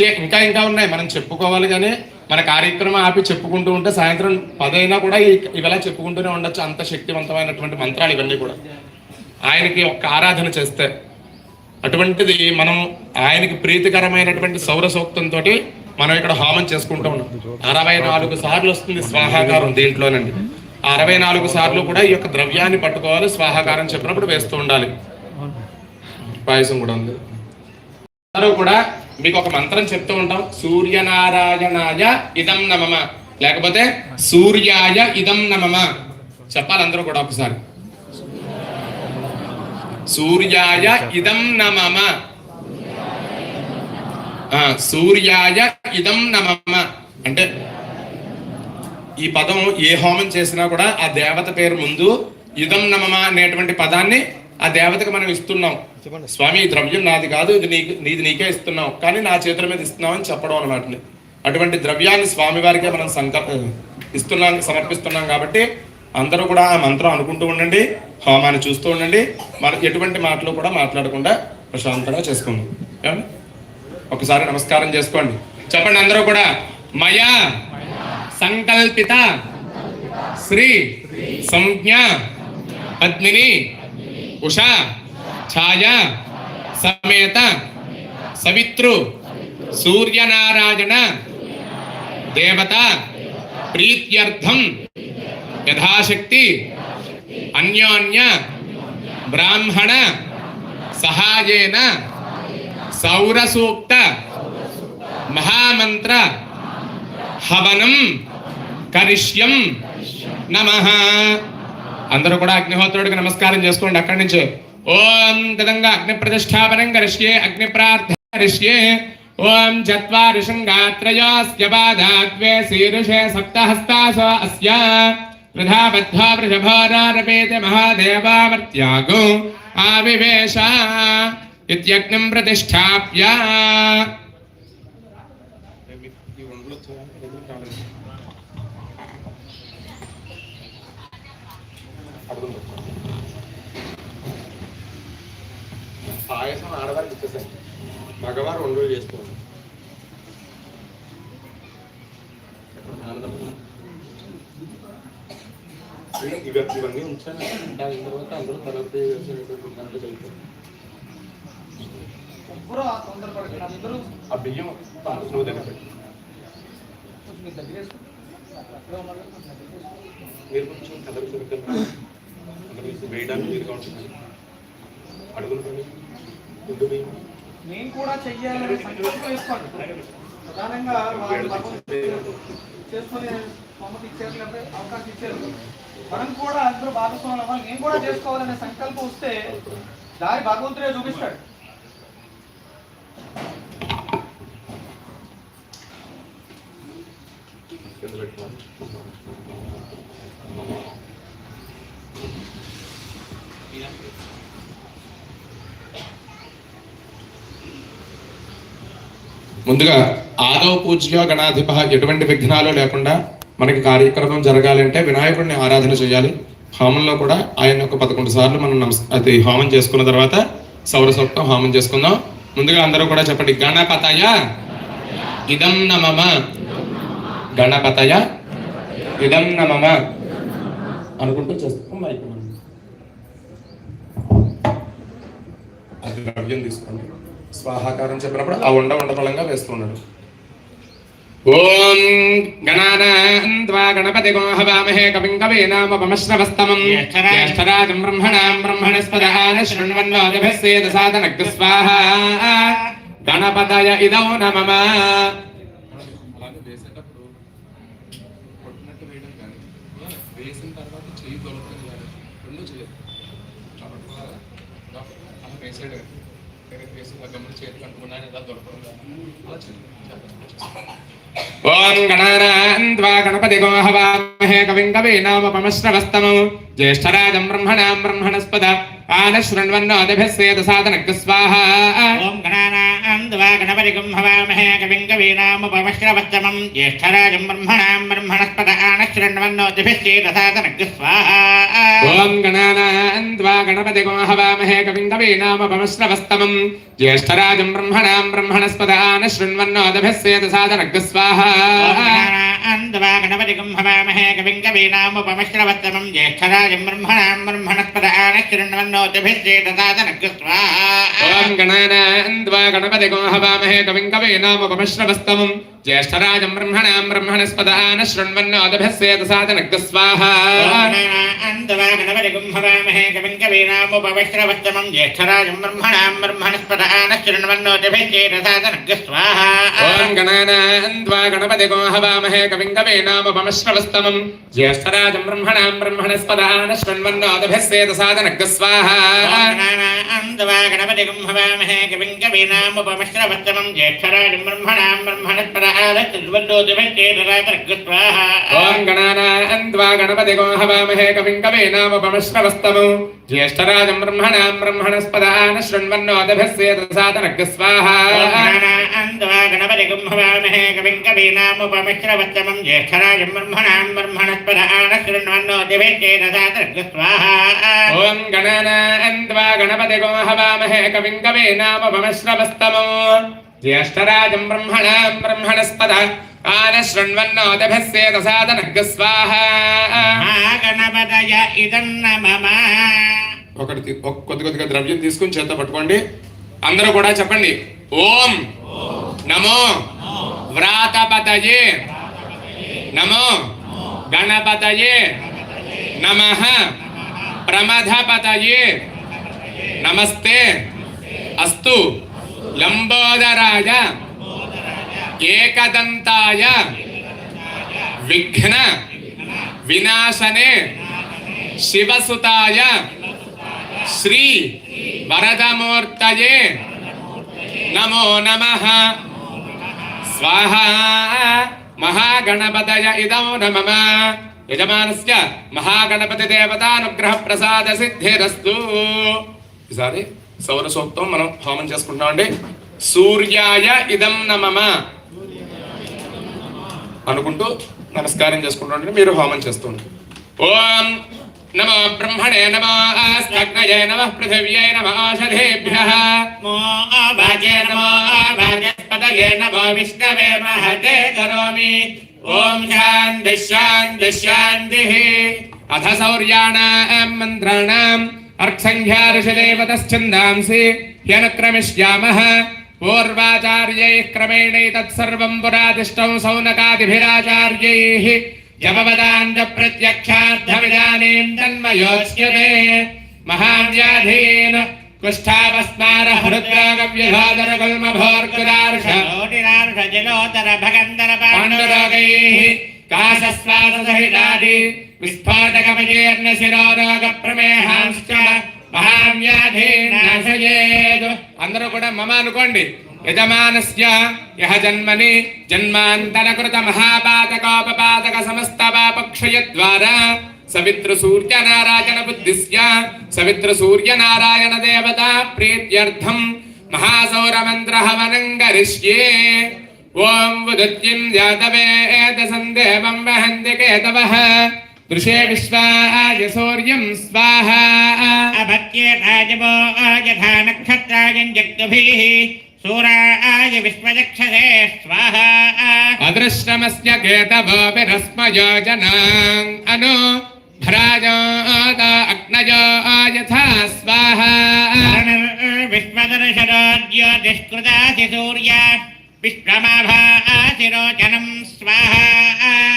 విషయం ఇంకా ఇంకా ఉన్నాయి. మనం చెప్పుకోవాలి కానీ మన కార్యక్రమం ఆపి చెప్పుకుంటూ ఉంటే సాయంత్రం పదైనా కూడా ఈ- ఇవెలా చెప్పుకుంటూనే ఉండొచ్చు. అంత శక్తివంతమైనటువంటి మంత్రాలు ఇవన్నీ కూడా. ఆయనకి ఒక ఆరాధన చేస్తే అటువంటిది మనం ఆయనకి ప్రీతికరమైనటువంటి సౌర సూక్తంతో మనం ఇక్కడ హోమం చేసుకుంటూ ఉన్నాం. అరవై నాలుగు సార్లు వస్తుంది స్వాహాకారం దీంట్లోనండి. అరవై నాలుగు సార్లు కూడా ఈ యొక్క ద్రవ్యాన్ని పట్టుకోవాలి స్వాహాకారం చెప్పినప్పుడు వేస్తూ ఉండాలి. పాయసం కూడా ఉంది. అందరూ కూడా మీకు ఒక మంత్రం చెప్తూ ఉంటాం. సూర్యనారాయణాయ ఇదం నమమ. లేకపోతే సూర్యాయ ఇదం నమమ. చెప్పాలి అందరూ కూడా ఒకసారి. సూర్యాయ ఇదం నమమ. సూర్యాయ ఇదం నమమ. అంటే ఈ పదం ఏ హోమం చేసినా కూడా ఆ దేవత పేరు ముందు ఇదం నమమ అనేటువంటి పదాన్ని ఆ దేవతకు మనం ఇస్తున్నాం. స్వామి ఈ ద్రవ్యం నాది కాదు ఇది నీకు నీది నీకే ఇస్తున్నాం. కానీ నా చేతుల మీద ఇస్తున్నాం అని చెప్పడం అనమాట అటువంటి ద్రవ్యాన్ని స్వామి వారికే మనం సంకల్ప ఇస్తున్నాం సమర్పిస్తున్నాం కాబట్టి అందరూ కూడా ఆ మంత్రం అనుకుంటూ ఉండండి హోమాన్ని చూస్తూ ఉండండి మన ఎటువంటి మాటలు కూడా మాట్లాడకుండా ప్రశాంతంగా చేసుకుందాం? ఒకసారి నమస్కారం చేసుకోండి. చెప్పండి అందరూ కూడా. మయా సంకల్పిత శ్రీ సంజ్ఞ పద్మిని ఉషా ఛాయ సమేత సవిత్రు సూర్యనారాయణ దేవత ప్రీత్యర్థం యథాశక్తి అన్యోన్య బ్రాహ్మణ సహాయేన సౌరసూక్త మహామంత్ర హవనం కరిష్యం నమ. అందరూ కూడా అగ్నిహోత్రుడికి నమస్కారం చేసుకోండి. అక్కడి నుంచి ॐ तदङ्ग अग्निप्रतिष्ठापनं करिष्ये अग्निप्रार्थना करिष्ये ॐ चत्वारिशङ्गात्रयास्य बाधा द्वे शीर्षे सप्तहस्तासो अस्य बद्धा आविवेश इत्यग्निं प्रतिष्ठाप्य Thank you. పాయసం ఆడవారికి ఇచ్చేసాను. మగవారు రెండు చేసుకోండి ఇవి ఇవన్నీ ఉంచాను. దాని తర్వాత అందరూ తర్వాత దాంట్లో కలిపారు. ఎప్పుడూ ఆ బియ్యం నువ్వు దగ్గర. మీరు కొంచెం కదలు వేయడానికి మీరు కావచ్చు అడుగులు పని గుడ్డు బియ్యం నేను కూడా చెయ్యాలని సంకల్పం వేసుకోండి. ప్రధానంగా వాళ్ళు చేసుకునే మమ్మల్ని ఇచ్చారు లేకపోతే అవకాశం ఇచ్చారు. మనం కూడా అందరూ భాగస్వాములు అవ్వాలి. నేను కూడా చేసుకోవాలనే సంకల్పం వస్తే దారి భగవంతుడే చూపిస్తాడు. కింద ముందుగా ఆదవ పూజ్య గణాధిప ఎటువంటి విఘ్నాలు లేకుండా మనకి కార్యక్రమం జరగాలంటే వినాయకుడిని ఆరాధన చేయాలి. హోమంలో కూడా ఆయన ఒక పదకొండు సార్లు మనం నమస్ అది హోమం చేసుకున్న తర్వాత సౌరసూక్తం హోమం చేసుకుందాం. ముందుగా అందరూ కూడా చెప్పండి గణపతయ ఇదం నమమ. గణపతయ ఇదం నమమ. అనుకుంటూ చేస్తాం. మైక్ అది ద్రవ్యం తీసుకోండి. స్వాహాకారం చెప్పినప్పుడు ఆ ఉండ ఉండ ఫలంగా వేస్తున్నాడు. ఓం గణానాన్వా గణపతి హవామహే కవిం కవీనామపమశ్రవస్తమం. జ్యేష్ఠరాజం బ్రహ్మణాం బ్రహ్మణస్పదాన శృణ్వన్నోదిభిస్సేద సాధనగ్ర స్వాహా. గణపతయ ఇదౌ నమమ ఓం గణానాన్వా గణపతి గోహవామహే కవిం కవీనామపమశ్రవస్తమం జ్యేష్ఠరాజం బ్రహ్మణాం బ్రహ్మణస్పద. ஆனஸ்ருண்வன்னோதபிஸ்வேதசாதனக்குஸ்வாஹா ஓம் கணானாம் துவா கணபதிகம் ஹவாமஹே கவிம் கவீனாமுபமஸ்ரவத்தமம் ஜேஷ்டராஜம் பிரம்மணாம் பிரம்மணஸ்பத ஆனஸ்ருண்வன்னோதிபிஸ்வேதசாதனக்குஸ்வாஹா ஓம் கணானாம் துவா கணபதிகம் ஹவாமஹே கவிம் கவீனாமுபமஸ்ரவஸ்தமம் ஜேஷ்டராஜம் பிரம்மணாம் பிரம்மணஸ்பத ஆனஸ்ருண்வன்னோதபிஸ்வேதசாதனக்குஸ்வாஹா त्वा गणपतिगं हवामहे कविं कवीनामुपमश्रवत्तमं ज्येष्ठराजं ब्रह्मणां ब्रह्मणस्पद आनश्चिरण्वन्नोतिभिश्चेतसादनकृत्वा ॐ गणानान् त्वा गणपतिगो हवामहे कविं कवीनामुपमश्रवस्तमम् ജ്യേഷ്ഠരാജം ബ്രഹ്മണാം ബ്രഹ്മണസ്പദ ന ശൃണ്വന്നോദഭസ്വേതസാതനഗ്സ്വാഹേ കവിൻ കവീനാമുപവിശ്രവത്തമം ജ്യേഷ്ഠരാജം ബ്രഹ്മണാം ബ്രഹ്മണസ്പദ ന ശൃണ്വന്നോദഭേതസാതനഗ്സ്വാഹ ഗണാനാന്ത്വാ ഗണപതി ഗോഹവാമഹേ കവിൻ കവീനാമുപമിശ്രവസ്തമം ജ്യേഷ്ഠരാജം ബ്രഹ്മണാം ബ്രഹ്മണസ്പദ ന ശൃണ്വന്നോദഭസ്വേതസാതനഗ്സ്വാഹ ഗണപതി ഗുംഹവാമഹേ കവിൻ കവീനാമുപമിശ്രവത്തമം ജ്യേഷ്ഠരാജം ബ്രഹ്മണാം ബ്രഹ്മണസ്പദ ఓం గణానాహన్వా గణపతిగో హవామహే కవిం కవీనామపమశ్రవస్తము జ్యేష్ఠరాజం బ్రహ్మణాం బ్రహ్మణస్పదాన శృణ్వన్నోదభిస్వేదసాదనగ్రస్వాహాన్వా గణపతిగం హవామహే కవిం కవీనాముపమిశ్రవత్తమం జ్యేష్ఠరాజం బ్రహ్మణాం బ్రహ్మణస్పదాన శృణ్వన్నోదభిస్వేదసాదనగ్రస్వాహా ఓం గణానాహన్వా గణపతిగో హవామహే కవిం కవీనాముపమశ్రవస్తము జ్యేష్టరాజం బ్రహ్మణ బ్రహ్మణస్పద. ఆనశృణ్వన్నోదభస్వేదసాదనగస్వాహగణపతయ ఇదన్న మమ ఒకటి కొద్ది కొద్దిగా ద్రవ్యం తీసుకుని చేత పట్టుకోండి. అందరూ కూడా చెప్పండి. ఓం నమో వ్రాతపతయే నమో గణపతయే నమ ప్రమథపతయే నమస్తే అస్తు లంబోదరాయ ఏకదంతాయ విఘ్న వినాశనే శివసుతాయ శ్రీ వరదమూర్తయే నమో నమ. స్వాహ మహాగణపతయ ఇదం నమమ యజమానస్య మహాగణపతి దేవతానుగ్రహ ప్రసాద సిద్ధిరస్తు ఈసారి సౌర సూక్తం మనం హోమం చేసుకుంటామండి సూర్యాయ ఇదం నమమ. అనుకుంటూ నమస్కారం చేసుకుంటుండండి మీరు హోమం చేస్తుండండి ఓం నమో బ్రహ్మణే నమో అగ్నయే నమ పృథివ్యై నమ ఔషధేభ్యః మో భాగ్య నమో భాగ్యస్పదయే నమో విష్ణవే మహతే కరోమి. ఓం శాంతి శాంతి శాంతి. అథ సౌర్యాణాం మంత్రాణాం अर्घ्यादेवतंद्रमिष्याम पूर्वाचार्य क्रमेण ह्यनुक्रमिष्यामः पूर्वाचार्यैः क्रमेणैतत्सर्वम् पुरादिष्टौ सौनकादिभिराचार्यैः जपवदाञ्जप्रत्यक्षार्थमिदानीम् तन्मयोच्यते महाव्याधीन कुष्ठापस्मारहृद्रागव्यभादरगुल्मभोर्कुदार्षोटिरार्षजलोदरभगन्दरपाण्डुरोगैः హృద్రాగవ్యధాదర గుల్మభోర్గుదార్ష జలోదర శిరోరోగ ప్రమేహాంశ్చ మహావ్యాధీనాశయేదు అందరూ కూడా మమ అనుకోండి. యజమానస్య యహ జన్మని జన్మాంతరకృత మహాపాతకోపపాతక సమస్త పాపక్షయ ద్వారా సవిత్ర సూర్య నారాయణ బుద్ధిస్య సవిత్ర సూర్య నారాయణ దేవత ప్రీత్యర్థం మహాసౌర మంత్ర హవనం గరిష్యే ఓం ఉదత్యం జాతవేద సందేవం వహంతి కేతవః దృశే విశ్వాయ సూర్యం స్వాహా అభత్యేతాజమో యథా నక్షత్రాయంజక్తుభిः సూరాయ విశ్వచక్షసే స్వాహ అదృష్టమస్య కేతవో విరస్మయోజనాం అను భ్రాజోద అగ్నయో యథా స్వాహా విశ్వదర్శనోద్యోతిష్కృతాసి సూర్య విశ్వమాభాసిరోచనం స్వాహ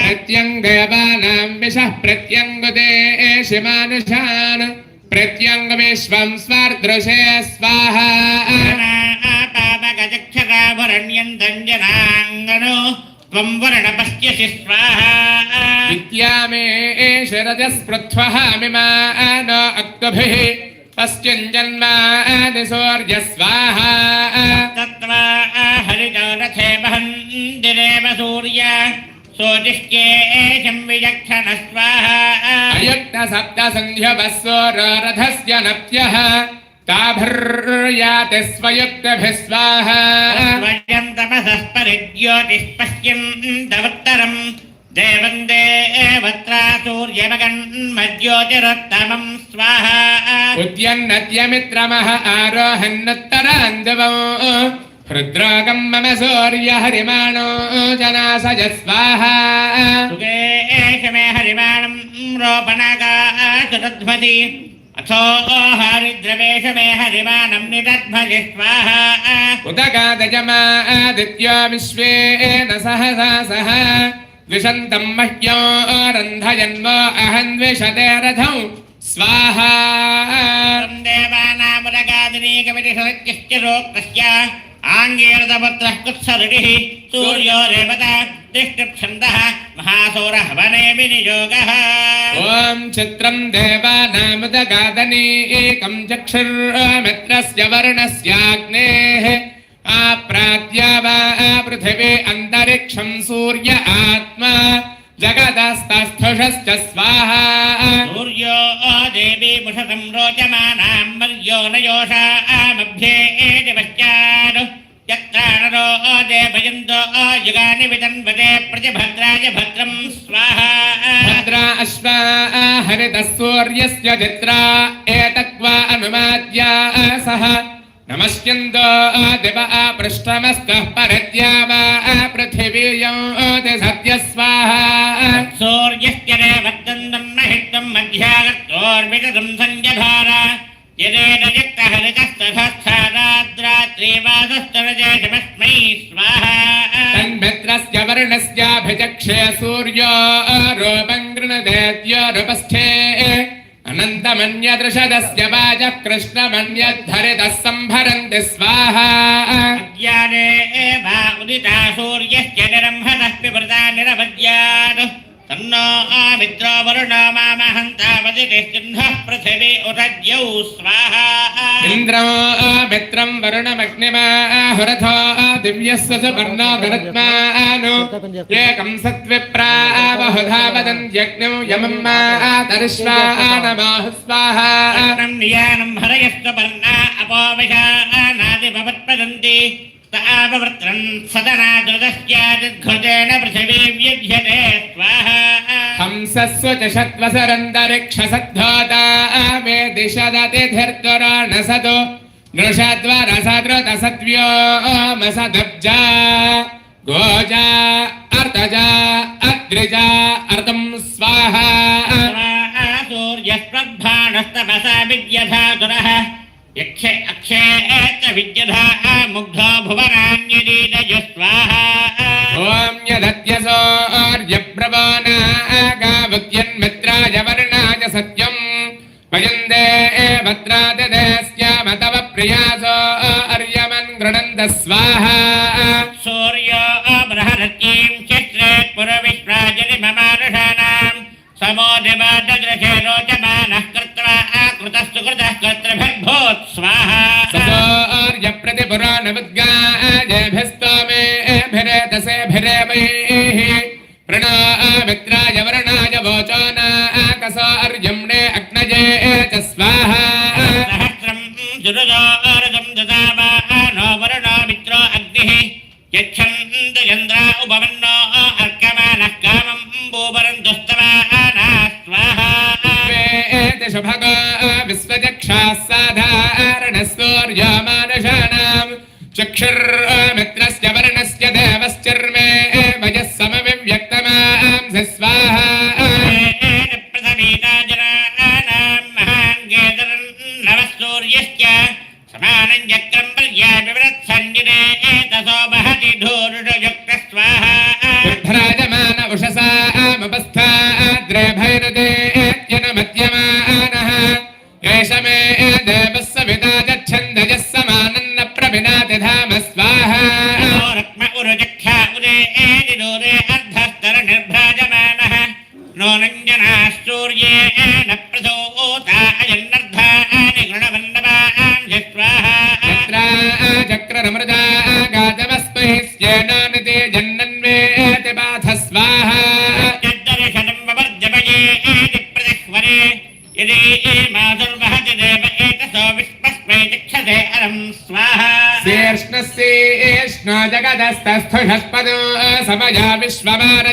ప్రత్యంగేవానాం విషః ప్రత్యంగుదేశిమానుషాన్ ప్రత్యంగ విశ్వం స్వర్దృశే స్వాహా పాపగజక్షరాభరణ్యంతం జనాంగను త్వం వర్ణ పశ్యసి స్వాహ విద్యామే శరజస్పృథ్వः మిమానో అక్తుభిः పశ్చింజన్మాది సూర్య స్వాహా తత్వా तस्मिञ्जन्मादिसूर्यस्वाहा तत्त्वा हरिजोरथे महन्दिरेव सूर्य सोदिष्येशं विजक्षणस्वाहा अयत्नसप्तसन्ध्यवस्वरथस्य नप्यः ताभिर्याति स्वयुक्तभिः स्वाहा स्वयं तपसः परिज्योतिः पश्यन्तवत्तरम् దేవందే సూర్యమగన్మజ్యోతిరుత్తమం స్వాహ ఉద్యన్నద్యమిత్రమః ఆరోహన్నుత్తరాంధవం హృద్రోగం మమ సూర్య హరిమాణో జనాసజ స్వాహ సుగేష మే హరిమాణం రోపణగాధురధ్వతి అథో హరిద్రవేష మే హరిమాణం నిదధ్వజి స్వాహ ఉదగాదజమాదిత్యో విశ్వేన సహసా సహ द्विषन्तम् मह्यारन्धयन्वा अहन्विषते रथौ। स्वाहा। देवानामुरगादिनीकमितिशक्तिश्च आङ्गीर्दपुत्रः कुत्सरुडिः सूर्यो रेवता दृष्टिक्षन्तः महासौरः वने विनियोगः ॐ चित्रम् देवानामुदगादनी चक्षुर्मित्रस्य वर्णस्याग्नेः। आप्रात्या वा पृथिवी अन्तरिक्षम् सूर्य आत्मा। जगदस्तस्थुषश्च स्वाहा। सूर्यो देवी मुषतं रोचमानां मर्यो न योषामभ्ये दिवश्चानु यत्राणरो देवयन्तो युगानि वितन्वते प्रतिभद्राय भद्रं स्वाहा। भद्रा अश्वा हरितः सूर्यस्य चित्रा एतक्वा अनुमाद्या सह नमस्किन्दो दिव पृष्ठमस्तः परद्या वा पृथिवीयं सत्यस्वाहा। सूर्यश्चरे वर्तन्दं महित्वं मध्यागतोर्विगतं सञ्जधार। यदेन यक्तहरितस्तथात्रात्रीवासस्तरजमस्मै स्वाहा। तन्मित्रस्य वर्णस्याभिचक्षे सूर्यो रूपं गृणदेत्यो रूपस्थे। अनन्तमन्यदृशदस्य वाचः कृष्ण सम्भरन्ति स्वाहा। अज्ञाने एव उदिता सूर्यश्च निरम्भनः पिभृता निरवद्यात् तन्नो मित्रो वरुणो मामहन्तावदितिः पृथिवी उदद्यौ स्वाहा इन्द्रो मित्रं वरुणमग्निमाहुरथो दिव्यस्य सुपर्णो गरुत्मानु एकं सत्विप्रा बहुधा वदन्त्यग्नौ यमं मातरिश्वानमाहु स्वाहा तन्नं नियानं हरयस्तपर्णा अपोविशानादिभवत्पदन्ति ताववृत्रं आववर्त्रम् सदनादृतश्चादिघृतेन पृथिवीं युध्यते स्वाहा। हंसस्व च शत्वसरन्तरिक्षसद्धाता मे दिशदतिधिर्दुरा न सदो नृषद्वरसदृतसद्व्योमसदब्जा गोजा अर्धजा अद्रिजा अर्धं स्वाहा। सूर्यस्प्रभाणस्तपसा विद्यधातुरः। యక్ష అక్షేత విద్యధా ముగ్ధో భువనాన్యదీదయస్వాహ ఓం యదత్యసోర్య ప్రవాణాగాభుత్యన్మిత్రాయ వర్ణాయ సత్యం. వయందే భద్రాదిదేస్యామతవ ప్రియాసో అర్యమన్ గృణంద స్వా स्वाहा। प्रतिपुराणविद्गाजेभिस्तोमेभिरेतसेभिरेमयि समया विश्वमारजः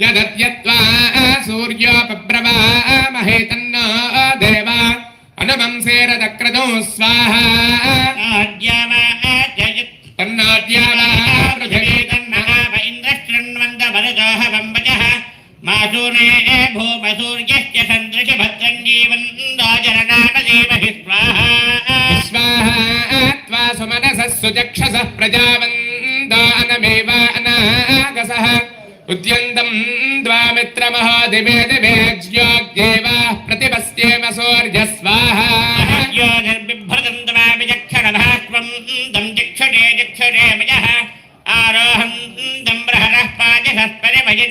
యదత్యత్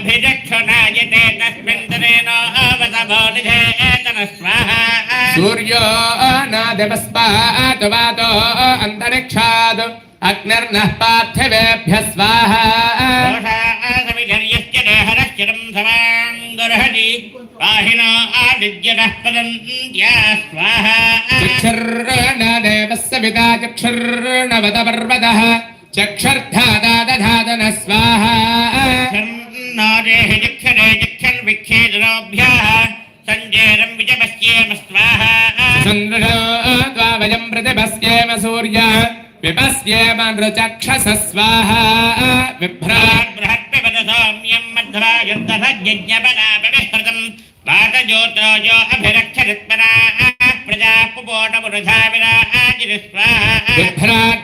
अभिचक्षुणायते तस्मिन् दिनो अवतभो निषेतन स्वाहा सूर्यो न देवस्मात् वातो अन्तरिक्षात् अग्निर्नः स्वाहा समिधर्यश्च देवस्य पिता पर्वतः स्वाहा आदेः जक्षरे जक्षन् विक्षेदरोभ्यः सञ्जेरम् विजपश्येम स्वाहा चन्द्रशो त्वा वयम् प्रतिपश्येम सूर्यः। विपश्येम नृचक्षस स्वाहा। विभ्राट् बृहत्पिबत सौम्यम्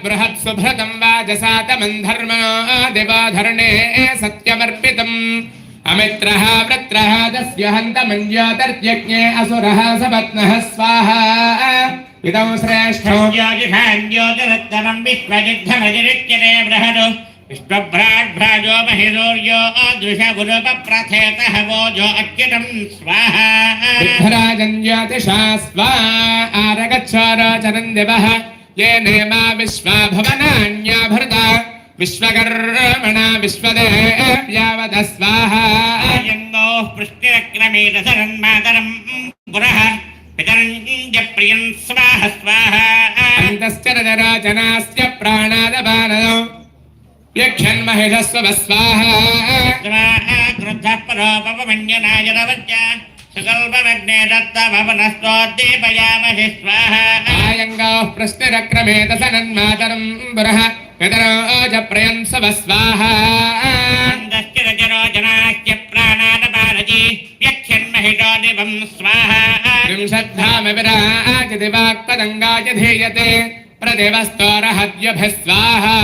बृहत् सुभृतम् वाजसा तमन्धर्मणो दिवाधरणे सत्यवर् अमित्रः वृत्रः तस्य हन्तमञ्ज्योतर्यज्ञे असुरः सपत्नः स्वाहा इदं श्रेष्ठो ज्योतिषाञ्ज्योतिरत्तमं विश्वयुद्धमजिरिच्यते बृहदो विश्वभ्राड्भ्राजो महिषूर्यो दृशगुरुपप्रथेतः वोजो अच्युतं स्वाहा बिभ्राजञ्ज्योतिषा स्वा आरगच्छोरोचरन् दिवः ये नेमा विश्वा भवनान्याभृता विश्वकर्मणा విశ్వకర్మణ విశ్వదేవ్యావదస్వాహో. పృష్టిరక్రమేణ సరన్మాతరం పురః పితరంజ ప్రియం స్వాహ. స్వాహ అంతశ్చరజరాజనాస్య ప్రాణాదపానదం యక్షన్మహిషస్వ స్వాహ క్రుద్ధ పరోపమన్యనాయ రవజ్య సుకల్పమగ్నే దత్త భవనస్తోద్దీపయామహి స్వాహ. ఆయంగో పృష్టిరక్రమేత సరన్మాతరం పురః पितरोज प्रयंसवस्वाह जनाह्य प्राणादपारजि व्यक्षन्महिषो दिवं स्वाहा। विंशद्धामविराजति वाक्पदङ्गाय धीयते प्रदेवस्तोरहद्यभः स्वाहा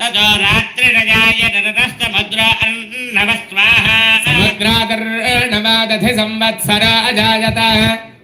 ततो रात्रिरजायत ततस्तमुद्र अन्नवस्वाहा समुद्रादर्णवादधि संवत्सरा अजायत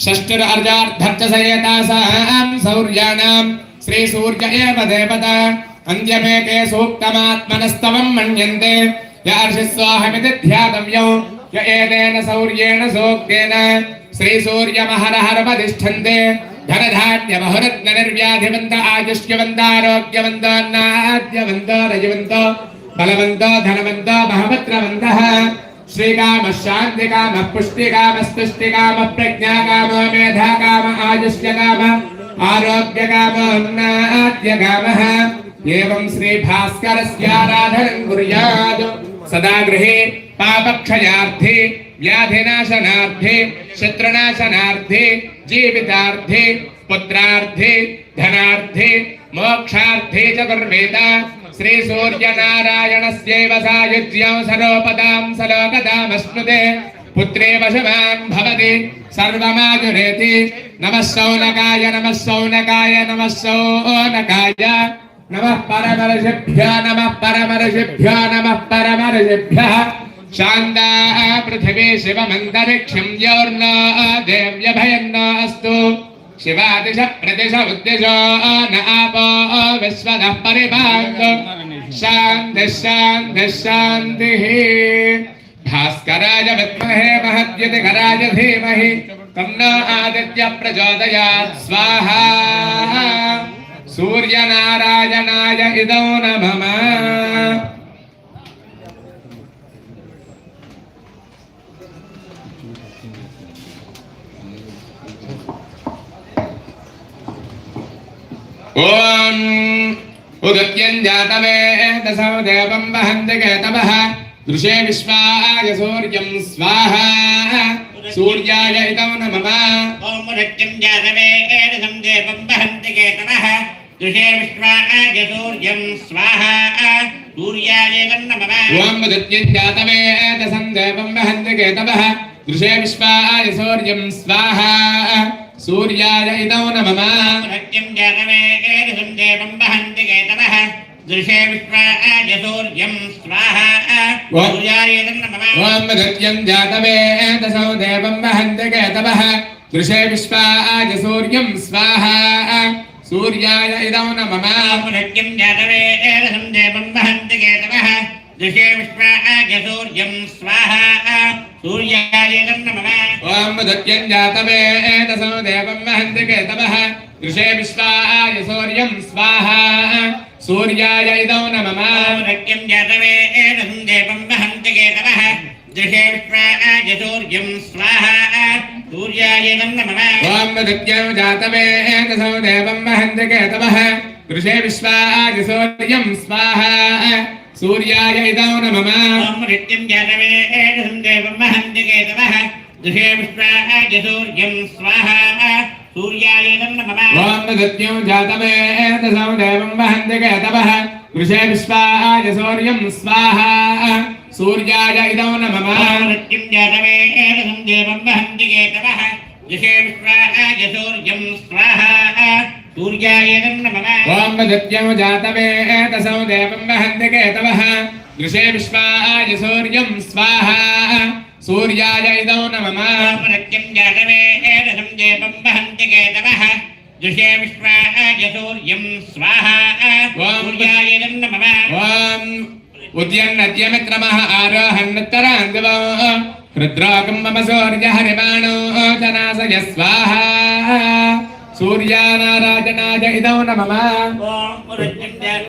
षष्टिर अर्जार धर्त सहेता षष्टिर्हर्जार्थर्चसयता सहां सौर्याणां श्रीसूर्य एव देवता। अन्यमेके सूक्तमात्मनस्तवं मन्यन्ते। यार्षिस्वाहमिति ध्यातव्यौ। य एतेन सौर्येण सूक्तेन। श्रीसूर्यमहरहरमधिष्ठन्ते धनधान्यमहुरत्ननिर्व्याधिवन्त आयुष्यवन्तारोग्यवन्तान्नाद्यवन्तो रजवन्तो, बलवन्तो, धनवन्तो महपत्रवन्तः श्रीकाम शांति काम पुष्टि काम स्तुष्टि काम प्रज्ञा काम मेधा काम आयुष्य काम आरोग्य काम उन्नाद्य काम एवं श्री भास्कर आराधन कुरियाद सदा गृह पाप क्षयार्थे व्याधिनाशनार्थे, शत्रुनाशनार्थे, जीवितार्थे, पुत्रार्थे, धनार्थे, मोक्षार्थे च कुर्वेद। श्री सूर्य नारायण सायुज्यं सरोपदा सलोकदामश्नुते पुत्रे वशवान् सर्वे नम सौनकाय नम सौनकाय नम सौनकाय। नम नमः नम नमः नम नमः शांदा पृथ्वी शिव शिवमन्तरिक्षं योर्न, देव्यभयन्न अस्तु। పరమర్షిభ్యో నమః పరమర్షిభ్యో నమః పరమర్షిభ్యः శాంతా పృథివీ శివమంతరిక్షం యోర్న దేవ్యభయన్న అస్తు శివాదిశ ప్రదిశ ఉద్దిశో న ఆపో విశ్వదః పరిపాంతు శాంతి శాంతి శాంతి భాస్కరాయ ॐ उदुप्यञ्जातमेतसौदेवं वहन्ति केतवः। दृशे विश्वाय सूर्यं स्वाहा। सूर्याय इदौ नमः। देवं वहन्ति केतवः। विश्वाय सूर्यं स्वाहा। देवं वहन्ति केतवः। दृशे विश्वाय सूर्यं स्वाहा। సూర్యాయ ఇదౌ నమః సత్యం జానమే ఏదిసం దేవం వహంతి కేతవః దృశే విశ్వాయ సూర్యం. స్వాహా. సూర్యాయ ఇదం నమః ఓం సత్యం జాతమే ఏదసౌ దేవం వహంతి కేతవః దృశే విశ్వాయ సూర్యం. స్వాహా. సూర్యాయ ఇదౌ నమః సత్యం జాతమే ఏదసం దేవం వహంతి కేతవః దృశే విశ్వాయ సూర్యం. స్వాహా. सूर्यायेतसो देवं महन्ति केतवः दृशे विश्वाय सूर्यं स्वाहा सूर्याय इदौ नमः नक्यं जातवे एतसं देवं महन्ति केतवः दृशे विश्वाय सूर्यं स्वाहा सूर्याय इदं नमः ॐ नक्यं जातवे एतसो देवं महन्ति केतवः दृशे विश्वाय सूर्यं स्वाहा నమః సూర్యాయ ఇదౌ నమః. ఓం నృత్యం జాతవే ఏదం దేవం వహంతి కేతవః. దృశే విశ్వాయ సూర్యం స్వాహ. సూర్యాయ నమః. ఓం దత్యం జాతవేదసో దేవం వహంతి కేతవః. దృశే విశ్వాయ సూర్యం స్వాహా. సూర్యాయ ఇదౌ నమః. ఓం నృత్యం జాతవే ఏదం దేవం వహంతి కేతవః. దృశే విశ్వాయ సూర్యం స్వాహ. సూర్యాయ నమః. ఓం దత్యం జాతవేదసో దేవం వహంతి కేతవః దృశే విశ్వాయ సూర్యం స్వాహా. సూర్యాయ ఇదౌ నమః. నృత్యం జాతవే ఏదం దేవం వహంతి కేతవః దృశే విశ్వాయ సూర్యం స్వాహ. ఓం సూర్యాయ నమః ఓం ఉద్యన్నద్యమిత్రమः ఆరోహన్నుత్తరాందివో హృద్రోగం మమ సూర్యానారాజనాయ